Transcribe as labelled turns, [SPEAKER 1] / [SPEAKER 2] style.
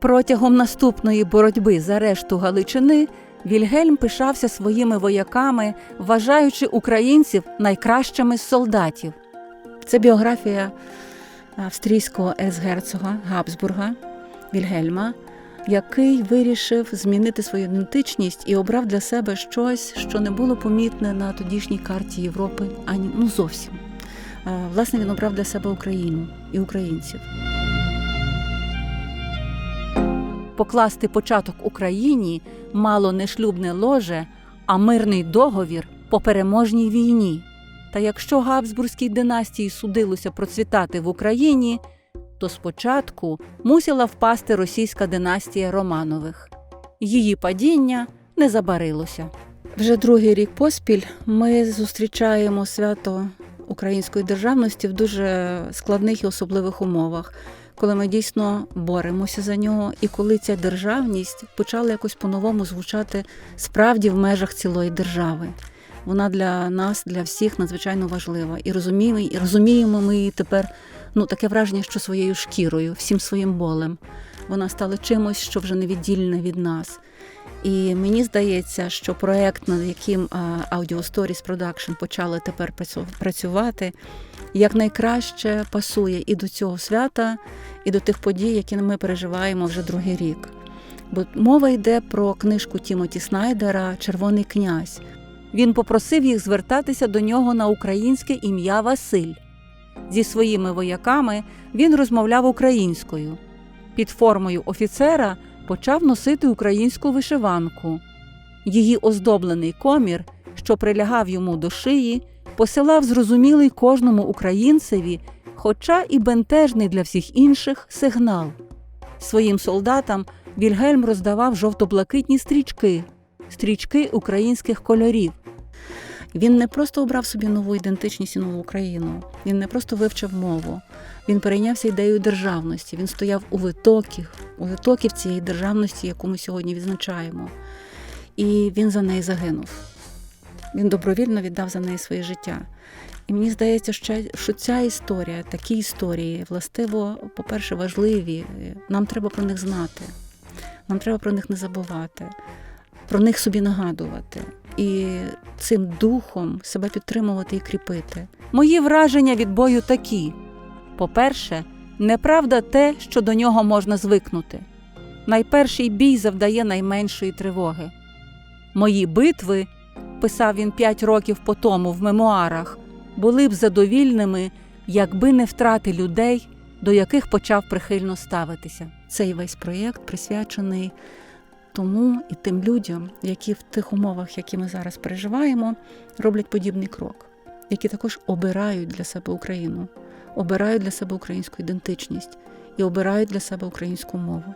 [SPEAKER 1] Протягом наступної боротьби за решту Галичини Вільгельм пишався своїми вояками, вважаючи українців найкращими з солдатів. Це біографія австрійського ецгерцога Габсбурга Вільгельма, який вирішив змінити свою ідентичність і обрав для себе щось, що не було помітне на тодішній карті Європи ані ну зовсім. Власне, він обрав для себе Україну і українців. Покласти початок Україні мало не шлюбне ложе, а мирний договір по переможній війні. Та якщо Габсбурзькій династії судилося процвітати в Україні, то спочатку мусила впасти російська династія Романових. Її падіння не забарилося. Вже другий рік поспіль ми зустрічаємо свято української державності в дуже складних і особливих умовах, коли ми дійсно боремося за нього, і коли ця державність почала якось по-новому звучати справді в межах цілої держави. Вона для нас, для всіх надзвичайно важлива. І розуміємо, і розуміємо ми її тепер ну, таке враження, що своєю шкірою, всім своїм болем. Вона стала чимось, що вже невіддільне від нас. І мені здається, що проект, над яким а, Audio Stories Production почали тепер працю- працювати, якнайкраще пасує і до цього свята, і до тих подій, які ми переживаємо вже другий рік. Бо мова йде про книжку Тімоті Снайдера Червоний князь. Він попросив їх звертатися до нього на українське ім'я Василь. Зі своїми вояками він розмовляв українською. Під формою офіцера почав носити українську вишиванку. Її оздоблений комір, що прилягав йому до шиї, посилав зрозумілий кожному українцеві, хоча і бентежний для всіх інших сигнал. Своїм солдатам Вільгельм роздавав жовто-блакитні стрічки, стрічки українських кольорів. Він не просто обрав собі нову ідентичність і нову Україну, він не просто вивчив мову, він перейнявся ідеєю державності. Він стояв у витоків, у витоків цієї державності, яку ми сьогодні відзначаємо. І він за неї загинув. Він добровільно віддав за неї своє життя. І мені здається, що, ця історія, такі історії, властиво, по-перше, важливі. Нам треба про них знати, нам треба про них не забувати, про них собі нагадувати і цим духом себе підтримувати і кріпити. Мої враження від бою такі: по-перше, неправда те, що до нього можна звикнути. Найперший бій завдає найменшої тривоги. Мої битви, писав він п'ять років по тому в мемуарах, були б задовільними, якби не втрати людей, до яких почав прихильно ставитися. Цей весь проєкт присвячений тому і тим людям, які в тих умовах, які ми зараз переживаємо, роблять подібний крок, які також обирають для себе Україну, обирають для себе українську ідентичність і обирають для себе українську мову.